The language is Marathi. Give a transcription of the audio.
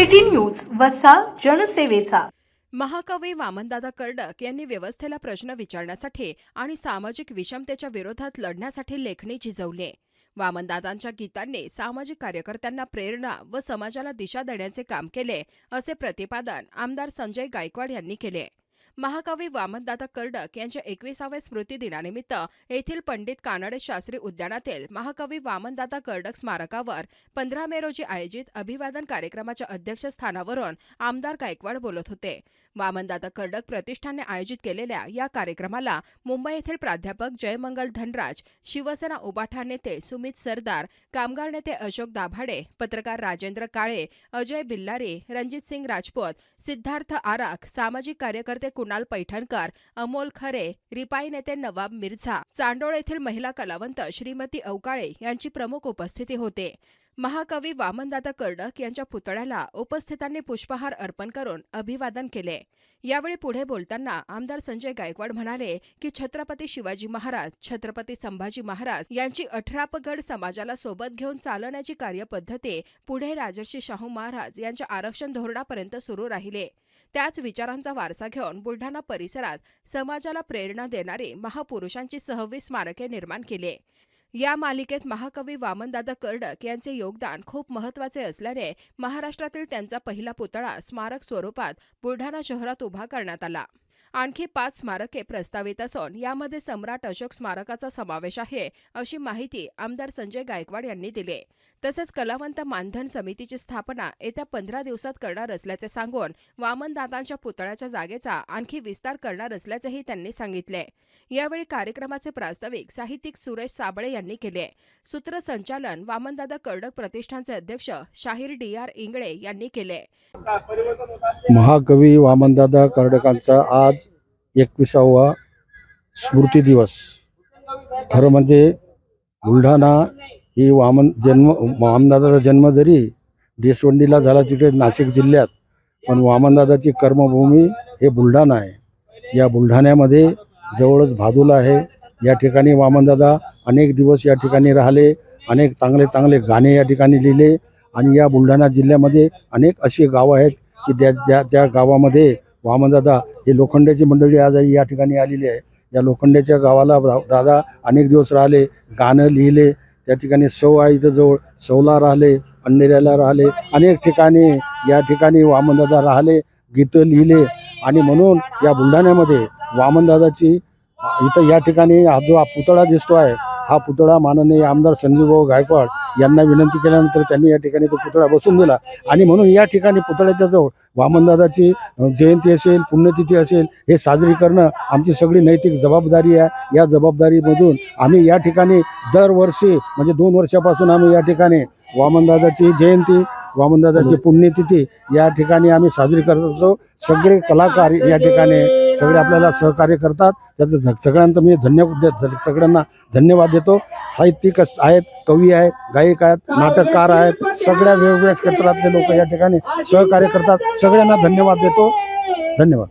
City news वसा जनसेवेचा. महाकवी वामनदादा कर्डक यांनी व्यवस्थेला प्रश्न विचारण्यासाठी आणि सामाजिक विषमतेच्या विरोधात लढण्यासाठी लेखणी झिजवली. वामनदादांच्या गीतांनी सामाजिक कार्यकर्त्यांना प्रेरणा व समाजाला दिशा देण्याचे काम केले असे प्रतिपादन आमदार संजय गायकवाड यांनी केले. महाकवी वामनदादा कर्डक यांच्या एकविसाव्या स्मृती दिनानिमित्त येथील पंडित कानडे शास्त्री उद्यानातील महाकवी वामनदादा कर्डक स्मारकावर पंधरा मे रोजी आयोजित अभिवादन कार्यक्रमाच्या अध्यक्षस्थानावरून आमदार गायकवाड बोलत होते. वामनदादा कर्डक प्रतिष्ठानने आयोजित केलेल्या या कार्यक्रमाला मुंबई येथील प्राध्यापक जयमंगल धनराज शिवसेना उबाठा नेते सुमित सरदार कामगार नेते अशोक दाभाडे पत्रकार राजेंद्र काळे अजय बिल्लारी रणजित सिंग राजपूत सिद्धार्थ आराख सामाजिक कार्यकर्ते कुणाल पैठणकर अमोल खरे रिपाई नेते नवाब मिर्झा चांडोळ येथील महिला कलावंत श्रीमती अवकाळे यांची प्रमुख उपस्थिती होते. महाकवी वामनदादा कर्डक यांच्या पुतळ्याला उपस्थितांनी पुष्पहार अर्पण करून अभिवादन केले. यावेळी पुढे बोलताना आमदार संजय गायकवाड म्हणाले की छत्रपती शिवाजी महाराज छत्रपती संभाजी महाराज यांची अठरापगड समाजाला सोबत घेऊन चालवण्याची कार्यपद्धती पुढे राजर्षी शाहू महाराज यांच्या आरक्षण धोरणापर्यंत सुरू राहिले. त्याच विचारांचा वारसा घेऊन बुलढाणा परिसरात समाजाला प्रेरणा देणारी महापुरुषांची सहावी स्मारके निर्माण केली. या मालिकेत महाकवी वामनदादा कर्डक यांचे योगदान खूप महत्त्वाचे असल्याने महाराष्ट्रातील त्यांचा पहिला पुतळा स्मारक स्वरूपात बुलढाणा शहरात उभा करण्यात आला. आणखी पाच स्मारके प्रस्तावित असून यामध्ये सम्राट अशोक स्मारकाचा समावेश आहे अशी माहिती आमदार संजय गायकवाड यांनी दिली. तसेच कलावंत मानधन समितीची स्थापना येत्या पंधरा दिवसात करणार असल्याचे सांगून वामनदादांच्या पुतळ्याच्या जागेचा आणखी विस्तार करणार असल्याचेही त्यांनी सांगितले. यावेळी कार्यक्रमाचे प्रास्ताविक साहित्यिक सुरेश साबळे यांनी केले. सूत्रसंचालन वामनदादा कर्डक प्रतिष्ठानचे अध्यक्ष शाहीर डी आर इंगळे यांनी केले. महाकवी वामनदादा कर्डकांचा आज एकविसावा स्मृती दिवस. खरं म्हणजे बुलढाणा ही वामन जन्म वामनदादाचा जन्म जरी देशवंडीला झाला तिकडे नाशिक जिल्ह्यात पण वामनदादाची कर्मभूमी हे बुलढाणा आहे. या बुलढाण्यामध्ये जवळच भादुला आहे. या ठिकाणी वामनदादा अनेक दिवस या ठिकाणी राहिले अनेक चांगले चांगले गाणे या ठिकाणी लिहिले आणि या बुलढाणा जिल्ह्यामध्ये अनेक अशी गावं आहेत की त्या त्या त्या गावामध्ये वामनदादा हे लोखंडाची मंडळी आज या ठिकाणी आलेली आहे. या लोखंडाच्या गावाला दादा अनेक दिवस राहिले गाणं लिहिले त्या ठिकाणी सौ आहे इथं जवळ सौला राहिले अंधेऱ्याला राहिले अनेक ठिकाणी या ठिकाणी वामनदादा राहिले गीतं लिहिले आणि म्हणून या बुलढाण्यामध्ये वामनदादाची इथं या ठिकाणी हा जो हा पुतळा दिसतो आहे हा पुतळा माननीय आमदार संजीवभाऊ गायकवाड यांना विनंती केल्यानंतर त्यांनी या ठिकाणी तो पुतळा बसून दिला. आणि म्हणून या ठिकाणी पुतळ्याच्या जवळ वामनदादाची जयंती असेल पुण्यतिथी असेल हे साजरी करणं आमची सगळी नैतिक जबाबदारी आहे. या जबाबदारीमधून आम्ही या ठिकाणी दरवर्षी म्हणजे दोन वर्षापासून आम्ही या ठिकाणी वामनदादाची जयंती वामनदादाची पुण्यतिथी या ठिकाणी आम्ही साजरी करत असतो. सगळे कलाकार या ठिकाणी सगळे आपल्याला सहकार्य करतात. त्याचं सगळ्यांचं मी धन्यवाद सगळ्यांना धन्यवाद देतो. साहित्यिक आहेत कवी आहेत गायक आहेत नाटककार आहेत सगळ्या वेगवेगळ्या क्षेत्रातले लोक या ठिकाणी सहकार्य करतात. सगळ्यांना धन्यवाद देतो. धन्यवाद.